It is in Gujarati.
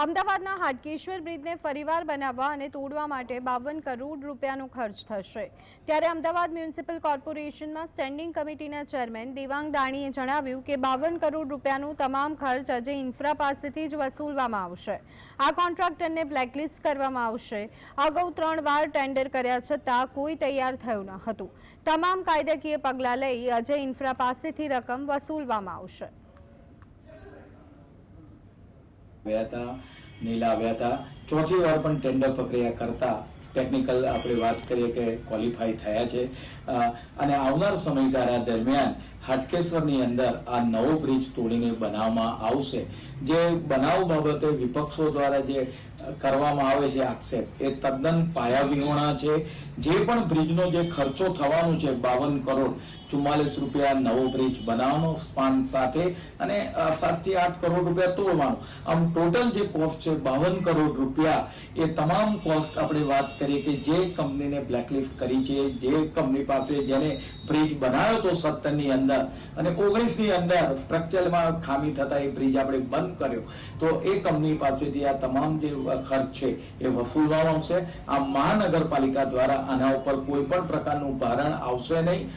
અમદાવાદના હાટકેશ્વર બ્રિજને ફરીવાર બનાવવા અને તોડવા માટે બાવન કરોડ રૂપિયાનો ખર્ચ થશે. ત્યારે અમદાવાદ મ્યુનિસિપલ કોર્પોરેશનમાં સ્ટેન્ડિંગ કમિટીના ચેરમેન દેવાંગ દાણીએ જણાવ્યું કે બાવન કરોડ રૂપિયાનો તમામ ખર્ચ અજય ઇન્ફ્રા પાસેથી જ વસૂલવામાં આવશે. આ કોન્ટ્રાક્ટરને બ્લેકલિસ્ટ કરવામાં આવશે. અગાઉ ત્રણ વાર ટેન્ડર કર્યા છતાં કોઈ તૈયાર થયું ન હતું. તમામ કાયદાકીય પગલાં લઈ અજય ઇન્ફ્રા પાસેથી રકમ વસૂલવામાં આવશે. આવ્યા હતા નીલા આવ્યા હતા. ચોથી વાર પણ ટેન્ડર પ્રક્રિયા કરતા ટેકનિકલ આપણે વાત કરીએ કે ક્વોલિફાય થયા છે. અને આવનાર સમયગાળા દરમિયાન હાટકેશ્વરની અંદર આ નવો બ્રિજ તોડીને બનાવવામાં આવશે. જે બનાવ બાબતે વિપક્ષો દ્વારા જે કરવામાં આવે છે આક્ષેપ, એ તદ્દન પાયાવિહોણા છે. જે પણ બ્રિજનો જે ખર્ચો થવાનો છે, બાવન કરોડ, ચુમ્માલીસ રૂપિયા નવો બ્રિજ બનાવવાનો સ્પાન સાથે અને સાતથી આઠ કરોડ રૂપિયા તોડવાનો. આમ ટોટલ જે કોસ્ટ છે, બાવન કરોડ રૂપિયા એ તમામ કોસ્ટ આપણે વાત કરીએ કે જે કંપનીને બ્લેકલિસ્ટ કરી છે, જે કંપની પાસે જેને બ્રિજ બનાવ્યો હતો સત્તરની અંદર અને ઓગણીસની અંદર સ્ટ્રક્ચરમાં ખામી થતા એ બ્રિજ આપણે બંધ કર્યો. તો એ કંપની પાસેથી આ તમામ જે ખર્ચ છે એ વસૂલવામાં આવશે. આ મહાનગરપાલિકા દ્વારા આના ઉપર કોઈ પણ પ્રકારનું ભારણ આવશે નહીં.